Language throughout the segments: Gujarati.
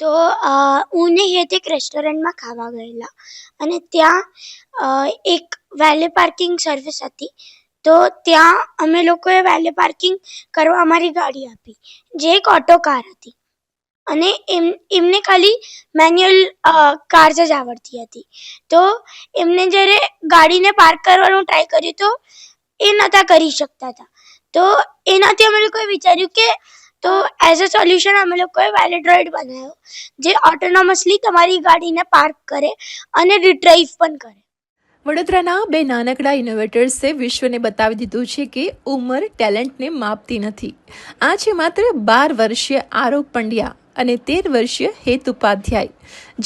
તો હું ને હેત એક રેસ્ટોરન્ટમાં ખાવા ગયેલા. અને ત્યાં એક વેલે પાર્કિંગ સર્વિસ હતી. તો ત્યાં અમે લોકોએ વેલે પાર્કિંગ કરવા અમારી ગાડી આપી. જે એક ઓટો કાર હતી. અને એમ, એમને ખાલી મેન્યુઅલ કાર જ આવડતી હતી. તો એમને જ્યારે ગાડીને પાર્ક કરવાનું ટ્રાય કર્યું તો એ નહોતા કરી શકતા હતા. તો એનાથી અમે લોકોએ વિચાર્યું કે તો એઝ અ સોલ્યુશન અમે લોકોએ વેલેડ્રોઇડ બનાવ્યો, જે ઓટોનોમસલી તમારી ગાડીને પાર્ક કરે અને રિટ્રાઈવ પણ કરે. વડોદરાના બે નાનકડા ઇનોવેટર્સે વિશ્વને બતાવી દીધું છે કે ઉંમર ટેલેન્ટને માપતી નથી. આ છે માત્ર બાર વર્ષીય આરોપ પંડ્યા અને તેર વર્ષીય હેત ઉપાધ્યાય.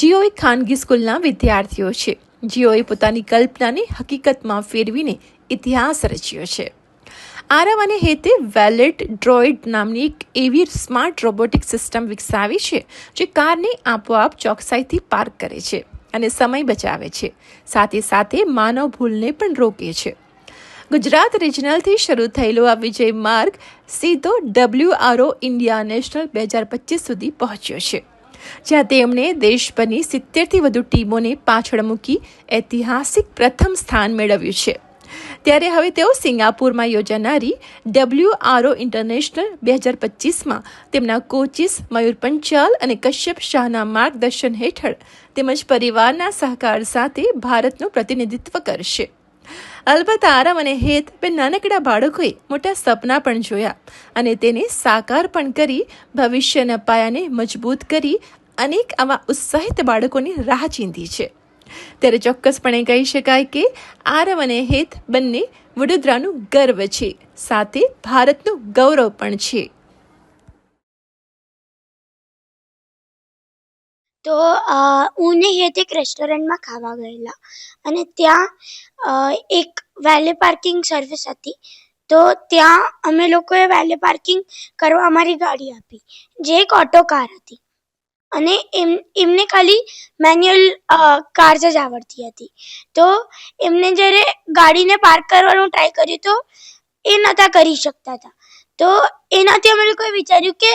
જેઓ એક ખાનગી સ્કૂલના વિદ્યાર્થીઓ છે. જીઓએ પોતાની કલ્પનાને હકીકતમાં ફેરવીને ઇતિહાસ રચ્યો છે. આરવ અને હેતે વેલેટ ડ્રોઇડ નામની એક એવી સ્માર્ટ રોબોટિક સિસ્ટમ વિકસાવી છે, જે કારને આપોઆપ ચોકસાઈથી પાર્ક કરે છે અને સમય બચાવે છે. સાથે સાથે માનવ ભૂલને પણ રોકે છે. ગુજરાત રિજનલથી શરૂ થયેલો આ વિજય માર્ગ સીધો ડબલ્યુઆરઓ ઇન્ડિયા નેશનલ બે હજાર પચીસ સુધી પહોંચ્યો છે. જ્યાં તેમણે દેશભરની સિત્તેરથી વધુ ટીમોને પાછળ મૂકી ઐતિહાસિક પ્રથમ સ્થાન મેળવ્યું છે. ત્યારે હવે તેઓ સિંગાપુરમાં યોજાનારી ડબલ્યુ આરઓ ઇન્ટરનેશનલ બે હજાર પચીસમાં તેમના કોચિસ મયુર પંચાલ અને કશ્યપ શાહના માર્ગદર્શન હેઠળ તેમજ પરિવારના સહકાર સાથે ભારતનું પ્રતિનિધિત્વ કરશે. અલબત્ત આરામ અને હેત બે નાનકડા બાળકોએ મોટા સપના પણ જોયા અને તેને સાકાર પણ કરી ભવિષ્યના પાયાને મજબૂત કરી અનેક આવા ઉત્સાહિત બાળકોની રાહ ચીંધી છે. ત્યારે ચોક્કસપણે કહી શકાય કે આરવ અને હેત બંને વડોદરાનું ગર્વ છે. સાથે ભારતનું ગૌરવ પણ છે. તો હું ને હેત એક રેસ્ટોરન્ટમાં ખાવા ગયેલા અને ત્યાં એક વેલે પાર્કિંગ સર્વિસ હતી. તો ત્યાં અમે લોકોએ વેલે પાર્કિંગ કરવા અમારી ગાડી આપી. જે એક ઓટો કાર હતી. અને એમ, એમને ખાલી મેન્યુઅલ કાર જ આવડતી હતી. તો એમને જ્યારે ગાડીને પાર્ક કરવાનું ટ્રાય કર્યું તો એ નહોતા કરી શકતા હતા. તો એનાથી અમે લોકોએ વિચાર્યું કે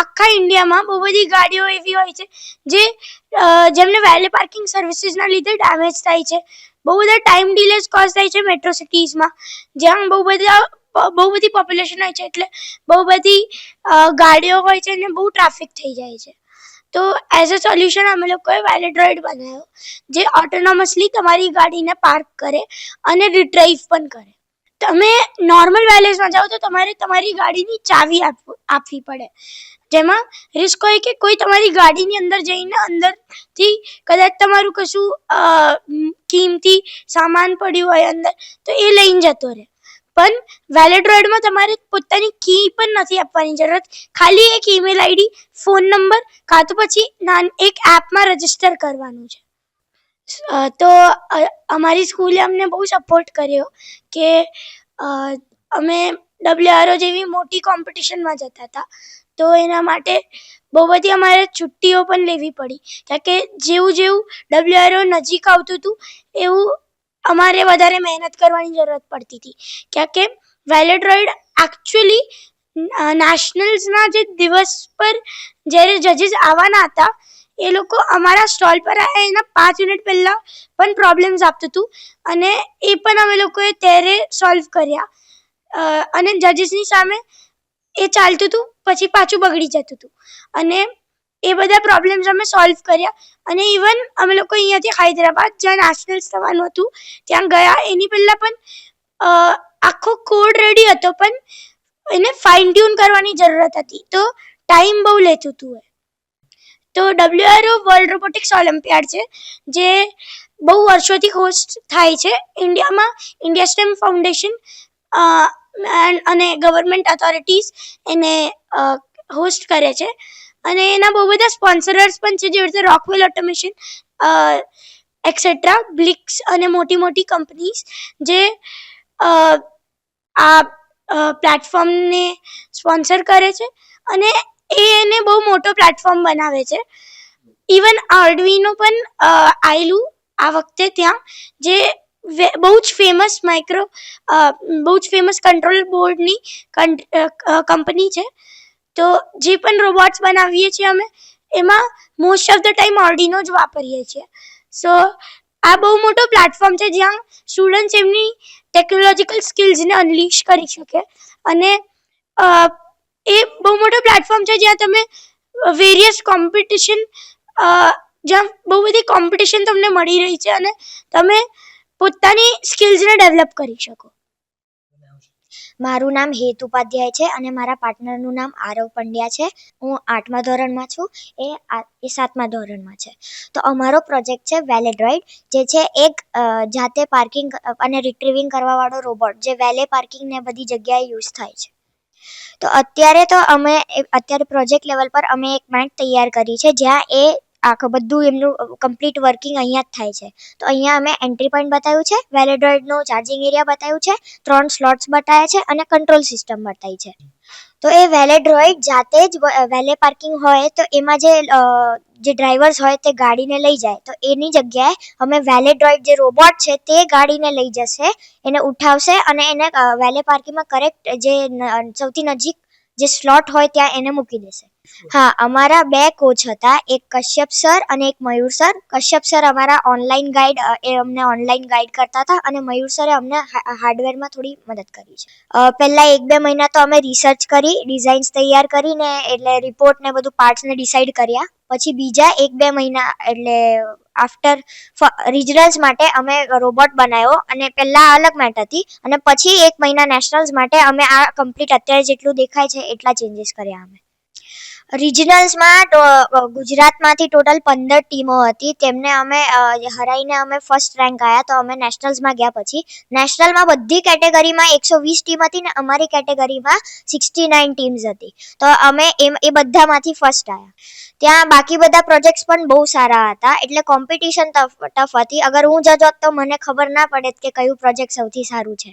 આખા ઇન્ડિયામાં બહુ બધી ગાડીઓ એવી હોય છે જે જેમને વેલે પાર્કિંગ સર્વિસીસના લીધે ડેમેજ થાય છે. બહુ બધા ટાઈમ ડીલેસ કોઝ થાય છે મેટ્રો સિટીઝમાં જ્યાં બહુ બધા, બહુ બધી પોપ્યુલેશન હોય છે એટલે બહુ બધી ગાડીઓ હોય છે અને બહુ ટ્રાફિક થઈ જાય છે. તો એઝ અ સોલ્યુશન અમે લોકોએ વેલેડ્રોઇડ બનાવ્યો, જે ઓટોનોમસલી તમારી ગાડીને પાર્ક કરે અને રિટ્રાઈવ પણ કરે. તમે નોર્મલ વેલેસમાં જાઓ તો તમારે તમારી ગાડીની ચાવી આપવી પડે. જેમાં રિસ્ક હોય કે કોઈ તમારી ગાડીની અંદર જઈને અંદરથી કદાચ તમારું કશું કિંમતી સામાન પડ્યું હોય અંદર, તો એ લઈને જતો રહે. પણ વેલેડ્રોઇડમાં તમારે પોતાની કી પણ નથી આપવાની જરૂરત. ખાલી એક ઈમેલ આઈડી ફોન નંબર કાં તો પછી નાન એક એપમાં રજિસ્ટર કરવાનું છે. તો અમારી સ્કૂલે અમને બહુ સપોર્ટ કર્યો કે અમે ડબલ્યુઆરઓ જેવી મોટી કોમ્પિટિશનમાં જતા હતા. તો એના માટે બહુ બધી અમારે છુટ્ટીઓ પણ લેવી પડી. કારણ કે જેવું જેવું ડબલ્યુઆરઓ નજીક આવતું હતું, એવું અમારે વધારે મહેનત કરવાની જરૂરત પડતી હતી. ક્યાં કે વેલેડ્રોઇડ એકચ્યુઅલી નેશનલ્સના જે દિવસ પર જ્યારે જજીસ આવવાના હતા, એ લોકો અમારા સ્ટોલ પર આવ્યા એના પાંચ મિનિટ પહેલાં પણ પ્રોબ્લેમ્સ આપતું હતું અને એ પણ અમે લોકોએ ત્યારે સોલ્વ કર્યા. અને જજીસની સામે એ ચાલતું હતું, પછી પાછું બગડી જતું હતું. અને એ બધા પ્રોબ્લેમ્સ અમે સોલ્વ કર્યા અને ઇવન અમે લોકો અહીંયાથી હૈદરાબાદ જ્યાં નેશનલ્સ થવાનું હતું, ત્યાં ગયા. એની પહેલાં પણ આખો કોડ રેડી હતો, પણ એને ફાઇન ટ્યુન કરવાની જરૂરત હતી. તો ટાઈમ બહુ લેતું હતું એ. તો ડબ્લ્યુઆરઓ વર્લ્ડ રોબોટિક્સ ઓલિમ્પિયાડ છે, જે બહુ વર્ષોથી હોસ્ટ થાય છે. ઇન્ડિયામાં ઇન્ડિયા સ્ટેમ ફાઉન્ડેશન અને ગવર્મેન્ટ ઓથોરિટીઝ એને હોસ્ટ કરે છે. અને એના બહુ બધા સ્પોન્સરર્સ પણ છે, જેવી રીતે રોકવેલ ઓટોમેશન એક્સેટ્રા બ્લિક્સ અને મોટી મોટી કંપનીઝ, જે આ પ્લેટફોર્મને સ્પોન્સર કરે છે અને એ એને બહુ મોટો પ્લેટફોર્મ બનાવે છે. ઇવન આર્ડવીનો પણ આવેલું આ વખતે ત્યાં, જે બહુ જ ફેમસ માઇક્રો બહુ જ ફેમસ કંટ્રોલ બોર્ડની કંપની છે. તો જે પણ રોબોટ્સ બનાવીએ છીએ અમે, એમાં મોસ્ટ ઓફ ધ ટાઈમ ઓર્ડિનો જ વાપરીએ છીએ. સો આ બહુ મોટો પ્લેટફોર્મ છે જ્યાં સ્ટુડન્ટ્સ એમની ટેકનોલોજીકલ સ્કિલ્સને અનલીશ કરી શકે. અને એ બહુ મોટો પ્લેટફોર્મ છે જ્યાં તમે વેરિયસ કોમ્પિટિશન જ્યાં બહુ બધી કોમ્પિટિશન તમને મળી રહી છે અને તમે પોતાની સ્કિલ્સને ડેવલપ કરી શકો. મારું નામ હેત ઉપાધ્યાય છે અને મારા પાર્ટનરનું નામ આરવ પંડ્યા છે. હું આઠમા ધોરણમાં છું. એ એ સાતમા ધોરણમાં છે. તો અમારો પ્રોજેક્ટ છે વેલેડ્રોઇડ જે છે એક જાતે પાર્કિંગ અને રિટ્રીવિંગ કરવાવાળો રોબોટ, જે વેલે પાર્કિંગ ને બધી જગ્યાએ યુઝ થાય છે. તો અત્યારે તો અમે, અત્યારે પ્રોજેક્ટ લેવલ પર અમે એક મેટ તૈયાર કરી છે, જ્યાં એ આખું બધું એમનું કમ્પ્લીટ વર્કિંગ અહીંયા જ થાય છે. તો અહીંયા અમે એન્ટ્રી પોઈન્ટ બતાવ્યું છે વેલેડ્રોઇડનું ચાર્જિંગ એરિયા બતાવ્યું છે, ત્રણ સ્લોટ્સ બતાવ્યા છે અને કંટ્રોલ સિસ્ટમ બતાવી છે. તો એ વેલેડ્રોઇડ જાતે જ વેલે પાર્કિંગ હોય, તો એમાં જે જે ડ્રાઈવર્સ હોય તે ગાડીને લઈ જાય. તો એની જગ્યાએ અમે વેલેડ્રોઇડ જે રોબોટ છે તે ગાડીને લઈ જશે, એને ઉઠાવશે અને એને વેલે પાર્કિંગમાં કરેક્ટ જે સૌથી નજીક જે સ્લોટ હોય ત્યાં એને મૂકી દેશે. હા, અમારા બે કોચ હતા. એક કશ્યપ સર અને એક મયુર સર. કશ્યપ સર અમારા ઓનલાઈન ગાઈડ એ અમને ઓનલાઈન ગાઈડ કરતા હતા અને મયુર સરે અમને હાર્ડવેરમાં થોડી મદદ કરી છે. પહેલા એક બે મહિના તો અમે રિસર્ચ કરી ડિઝાઇન્સ તૈયાર કરીને, એટલે રિપોર્ટ ને બધું પાર્ટ્સને ડિસાઈડ કર્યા. પછી બીજા એક બે મહિના, એટલે આફ્ટર રિજનલ્સ માટે અમે રોબોટ બનાવ્યો અને પહેલાં અલગ મેટ હતી અને પછી એક મહિના નેશનલ્સ માટે અમે આ કમ્પ્લીટ અત્યારે જેટલું દેખાય છે, એટલા ચેન્જીસ કર્યા અમે. રિજનલ્સમાં ગુજરાતમાંથી ટોટલ પંદર ટીમો હતી. તેમને અમે હરાઈને અમે ફર્સ્ટ રેન્ક આવ્યા તો અમે નેશનલ્સમાં ગયા પછી. નેશનલમાં બધી કેટેગરીમાં એકસો વીસ ટીમ હતી ને અમારી કેટેગરીમાં સિક્સટી નાઇન ટીમ્સ હતી. તો અમે એમ, એ બધામાંથી ફર્સ્ટ આવ્યા ત્યાં બાકી બધા પ્રોજેક્ટ્સ પણ બહુ સારા હતા. એટલે કોમ્પિટિશન ટફ ટફ હતી. અગર હું જજો તો મને ખબર ના પડે કે કયું પ્રોજેક્ટ સૌથી સારું છે.